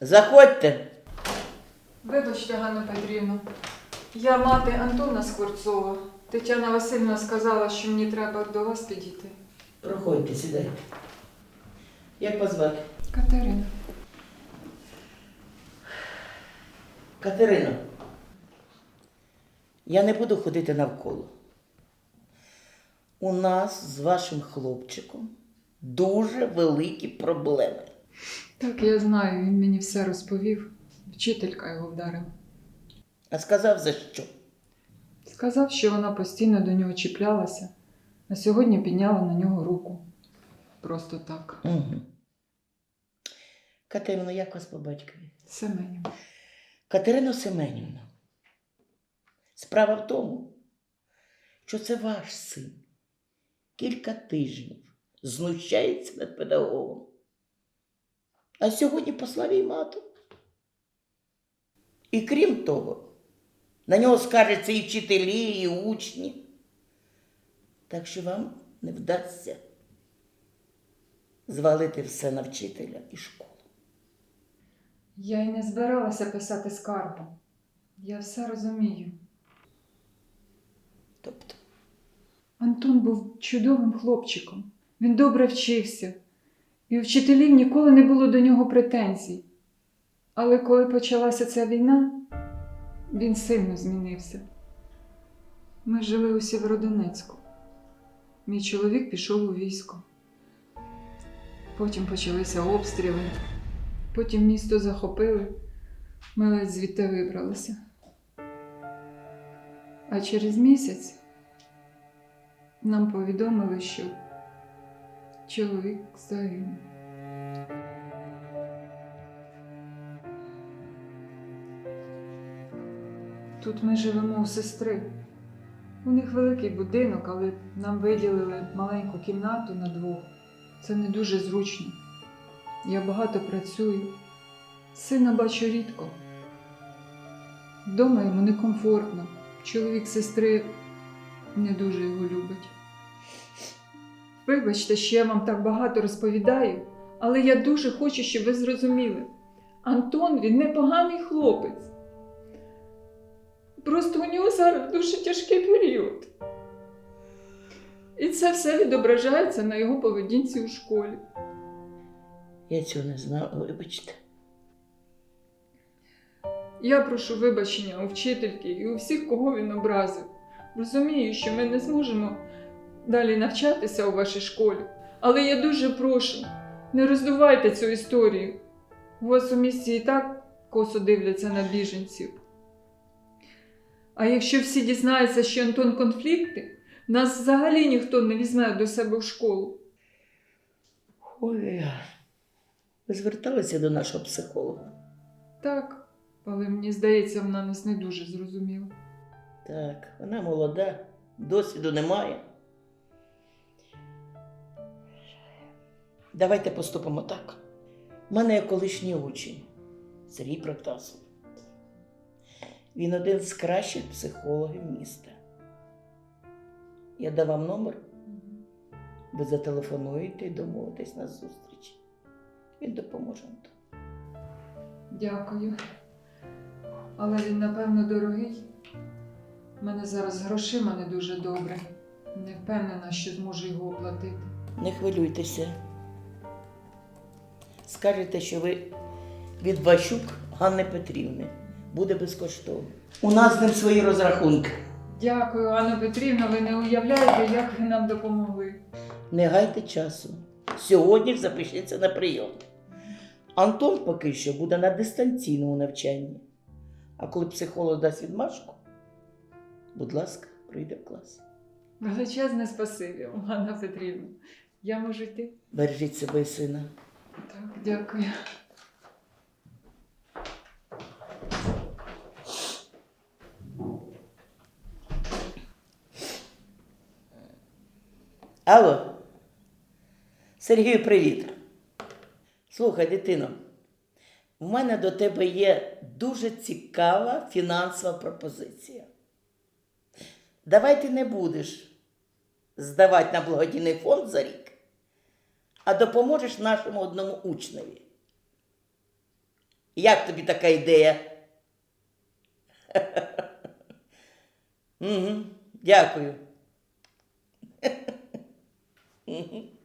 Заходьте. Вибачте, Ганна Петрівна. Я мати Антона Скворцова. Тетяна Васильівна сказала, що мені треба до вас підійти. Проходьте, сідайте. Як вас звати? Катерина. Катерино. Я не буду ходити навколо. У нас з вашим хлопчиком дуже великі проблеми. Так, я знаю, він мені все розповів. Вчителька його вдарила. А сказав за що? Сказав, що вона постійно до нього чіплялася, а сьогодні підняла на нього руку. Просто так. Угу. Катерино, як вас по батькові? Семенів. Катерино Семенівна, справа в тому, що це ваш син кілька тижнів знущається над педагогом. А сьогодні послав їй мату. І крім того, на нього скаржаться і вчителі, і учні. Так що вам не вдасться звалити все на вчителя і школу. Я й не збиралася писати скаргу. Я все розумію. Тобто, Антон був чудовим хлопчиком. Він добре вчився, і у вчителів ніколи не було до нього претензій. Але коли почалася ця війна, він сильно змінився. Ми жили у Сєвєродонецьку. Мій чоловік пішов у військо. Потім почалися обстріли, потім місто захопили. Ми ледь звідти вибралися. А через місяць нам повідомили, що чоловік загинув. Тут ми живемо у сестри. У них великий будинок, але нам виділили маленьку кімнату на двох. Це не дуже зручно. Я багато працюю. Сина бачу рідко. Вдома йому некомфортно. Чоловік сестри не дуже його любить. Вибачте, що я вам так багато розповідаю, але я дуже хочу, щоб ви зрозуміли. Антон він непоганий хлопець. Просто у нього зараз дуже тяжкий період. І це все відображається на його поведінці у школі. я цього не знала, вибачте. Я прошу вибачення у вчительки і у всіх, кого він образив. Розумію, що ми не зможемо далі навчатися у вашій школі, але я дуже прошу, не роздувайте цю історію. У вас у місті і так косо дивляться на біженців. А якщо всі дізнаються, що Антон конфлікти, нас взагалі ніхто не візьме до себе в школу. Ой, ви зверталися до нашого психолога? Так, але мені здається, вона нас не дуже зрозуміла. Так, вона молода, досвіду немає. Давайте поступимо так. У мене є колишній учень Сергій Протасов. Він один з кращих психологів міста. Я дам вам номер, ви зателефонуєте і домовитесь на зустріч. Він допоможе вам. Дякую. Але він, напевно, дорогий. У мене зараз грошима не дуже добре. Не впевнена, що зможу його оплатити. Не хвилюйтеся. Скажете, що ви від Ващук Ганни Петрівни. Буде безкоштовно. У нас з ним свої розрахунки. Дякую, Анна Петрівна. Ви не уявляєте, як ви нам допомогли. Не гайте часу. Сьогодні ж запишіться на прийом. Антон поки що буде на дистанційному навчанні. А коли психолог дасть відмашку, будь ласка, прийде в клас. Величезне спасибі, вам, Анна Петрівна. Я можу йти? Бережіть себе і сина. Дякую. Алло. Сергію, привіт. Слухай, дитино, у мене до тебе є дуже цікава фінансова пропозиція. Давай ти не будеш здавати на благодійний фонд за рік, а допоможеш нашому одному учневі. Як тобі така ідея? Дякую.